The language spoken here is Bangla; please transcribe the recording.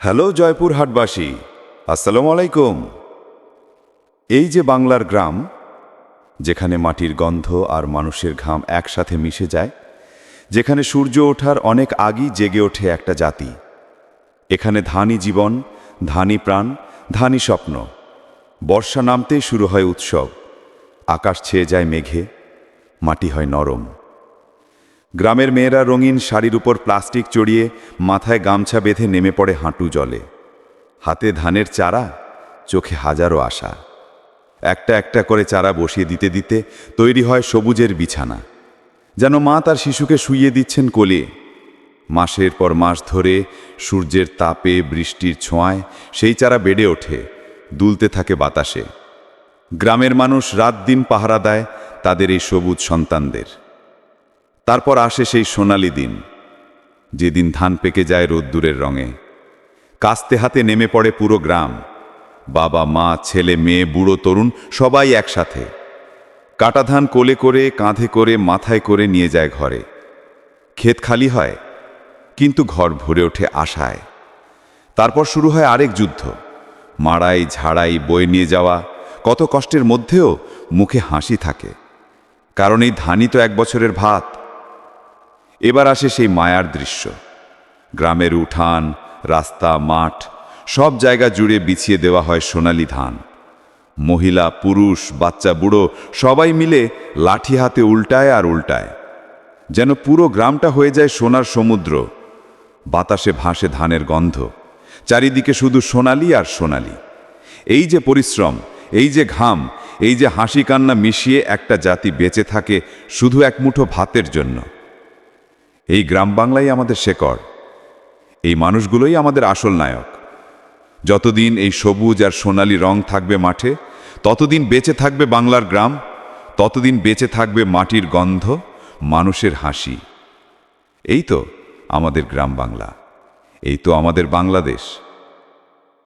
হ্যালো জয়পুর হাটবাসী আসসালামু আলাইকুম। এই যে বাংলার গ্রাম, যেখানে মাটির গন্ধ আর মানুষের ঘাম একসাথে মিশে যায়, যেখানে সূর্য ওঠার অনেক আগেই জেগে ওঠে একটা জাতি, এখানে ধানই জীবন ধানই প্রাণ ধানই স্বপ্ন, বর্ষা নামতেই শুরু হয় উৎসব, আকাশ ছেয়ে যায় মেঘে, মাটি হয় নরম। গ্রামের মেয়েরা রঙিন শাড়ির উপর প্লাস্টিক চড়িয়ে মাথায় গামছা বেঁধে নেমে পড়ে হাঁটু জলে। হাতে ধানের চারা, চোখে হাজারো আশা। একটা একটা করে চারা বসিয়ে দিতে দিতে তৈরি হয় সবুজের বিছানা। যেন মা তার শিশুকে শুইয়ে দিচ্ছেন কোলে। মাসের পর মাস ধরে সূর্যের তাপে বৃষ্টির ছোঁয়ায় সেই চারা বেড়ে ওঠে, দুলতে থাকে বাতাসে। গ্রামের মানুষ রাত দিন পাহারা দেয় তাদের এই সবুজ সন্তানদের। তারপর আসে সেই সোনালি দিন, যেদিন ধান পেকে যায় রোদ্দুরের রঙে। কাস্তে হাতে নেমে পড়ে পুরো গ্রাম, বাবা, মা, ছেলে, মেয়ে, বুড়ো, তরুণ, সবাই একসাথে। কাটা ধান কোলে করে, কাঁধে করে, মাথায় করে নিয়ে যায় ঘরে। ক্ষেত খালি হয়, কিন্তু ঘর ভরে ওঠে আশায়। তারপর শুরু হয় আরেক যুদ্ধ, মাড়াই, ঝাড়াই বয়ে নিয়ে যাওয়া। কত কষ্টের মধ্যেও মুখে হাসি থাকে, কারণ এই ধানই তো এক বছরের ভাত। এবার আসে সেই মায়ার দৃশ্য। গ্রামের উঠান, রাস্তা, মাঠ, সব জায়গা জুড়ে বিছিয়ে দেওয়া হয় সোনালি ধান। মহিলা, পুরুষ, বাচ্চা, বুড়ো সবাই মিলে লাঠি হাতে উল্টায় আর উল্টায়। যেন পুরো গ্রামটা হয়ে যায় সোনার সমুদ্র। বাতাসে ভাসে ধানের গন্ধ। চারিদিকে শুধু সোনালি আর সোনালি। এই যে পরিশ্রম, এই যে ঘাম, এই যে হাসি কান্না মিশিয়ে একটা জাতি বেঁচে থাকে শুধু এক মুঠো ভাতের জন্য। এই গ্রাম বাংলাই আমাদের শেকড়। এই মানুষগুলোই আমাদের আসল নায়ক। যতদিন এই সবুজ আর সোনালি রং থাকবে মাঠে, ততদিন বেঁচে থাকবে বাংলার গ্রাম, ততদিন বেঁচে থাকবে মাটির গন্ধ, মানুষের হাসি। এই তো আমাদের গ্রাম বাংলা। এই তো আমাদের বাংলাদেশ।